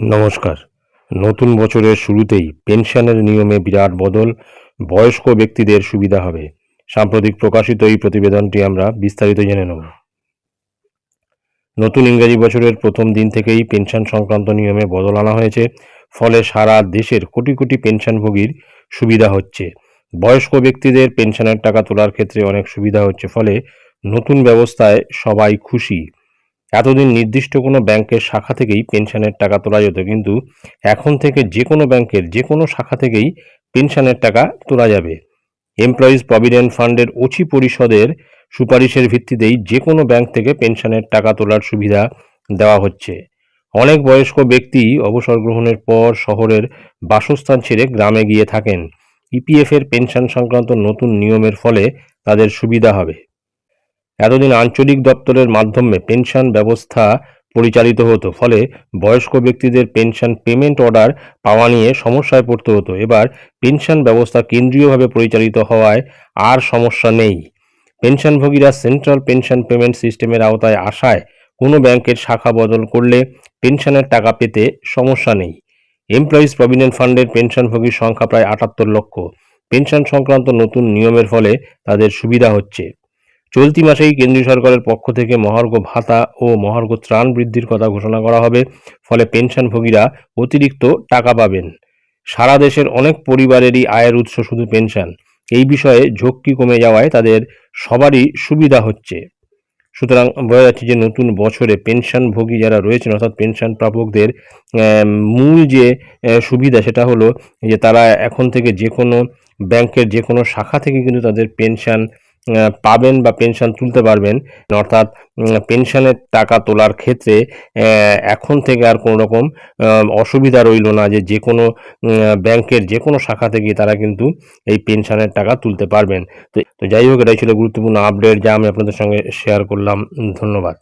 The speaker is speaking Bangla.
নমস্কার। নতুন বছরের শুরুতেই পেনশনের নিয়মে বিরাট বদল, বয়স্ক ব্যক্তিদের সুবিধা হবে। সাম্প্রতিক প্রকাশিত এই প্রতিবেদনটি আমরা বিস্তারিত জেনে নেব। নতুন ইংরেজি বছরের প্রথম দিন থেকেই পেনশন সংক্রান্ত নিয়মে বদল আনা হয়েছে। ফলে সারা দেশের কোটি কোটি পেনশনভোগীর সুবিধা হচ্ছে। বয়স্ক ব্যক্তিদের পেনশনের টাকা তোলার ক্ষেত্রে অনেক সুবিধা হচ্ছে। ফলে নতুন ব্যবস্থায় সবাই খুশি। এতদিন নির্দিষ্ট কোনো ব্যাংকের শাখা থেকেই পেনশনের টাকা তোলা যেত, কিন্তু এখন থেকে যে কোনো ব্যাংকের যে কোনো শাখা থেকেই পেনশনের টাকা তোলা যাবে। এমপ্লয়িজ প্রভিডেন্ট ফান্ডের ওচি পরিষদের সুপারিশের ভিত্তিতেই যে কোনো ব্যাংক থেকে পেনশনের টাকা তোলার সুবিধা দেওয়া হচ্ছে। অনেক বয়স্ক ব্যক্তি অবসর গ্রহণের পর শহরের বাসস্থান ছেড়ে গ্রামে গিয়ে থাকেন। ইপিএফ এর পেনশন সংক্রান্ত নতুন নিয়মের ফলে তাদের সুবিধা হবে। এতদিন আঞ্চলিক দপ্তরের মাধ্যমে পেনশন ব্যবস্থা পরিচালিত হতো, ফলে বয়স্ক ব্যক্তিদের পেনশন পেমেন্ট অর্ডার পাওয়া নিয়ে সমস্যায় পড়তে হতো। এবার পেনশন ব্যবস্থা কেন্দ্রীয়ভাবে পরিচালিত হওয়ায় আর সমস্যা নেই। পেনশনভোগীরা সেন্ট্রাল পেনশন পেমেন্ট সিস্টেমের আওতায় আসায় কোনো ব্যাংকের শাখা বদল করলে পেনশনের টাকা পেতে সমস্যা নেই। এমপ্লয়িজ প্রভিডেন্ট ফান্ডের পেনশনভোগীর সংখ্যা প্রায় আটাত্তর লক্ষ। পেনশন সংক্রান্ত নতুন নিয়মের ফলে তাদের সুবিধা হচ্ছে। চলতি মাসেই কেন্দ্রীয় সরকারের পক্ষ থেকে মহার্ঘ ভাতা ও মহার্ঘ ত্রাণ বৃদ্ধির কথা ঘোষণা করা হবে। ফলে পেনশনভোগীরা অতিরিক্ত টাকা পাবেন। সারা দেশের অনেক পরিবারেরই আয়ের উৎস শুধু পেনশন। এই বিষয়ে ঝক্কি কমে যাওয়ায় তাদের সবারই সুবিধা হচ্ছে। সুতরাং বোঝা যাচ্ছে যে নতুন বছরে পেনশনভোগী যারা রয়েছেন, অর্থাৎ পেনশন প্রাপকদের মূল যে সুবিধা সেটা হলো যে তারা এখন থেকে যে কোনো ব্যাংকের যে কোনো শাখা থেকে কিন্তু তাদের পেনশন পাবেন বা পেনশন তুলতে পারবেন। অর্থাৎ পেনশনের টাকা তোলার ক্ষেত্রে এখন থেকে আর কোনো রকম অসুবিধা রইল না যে যে কোনো ব্যাংকের যে কোনো শাখা থেকে তারা কিন্তু এই পেনশনের টাকা তুলতে পারবেন। তো যাই হোক, এটাই ছিল গুরুত্বপূর্ণ আপডেট যা আমি আপনাদের সঙ্গে শেয়ার করলাম। ধন্যবাদ।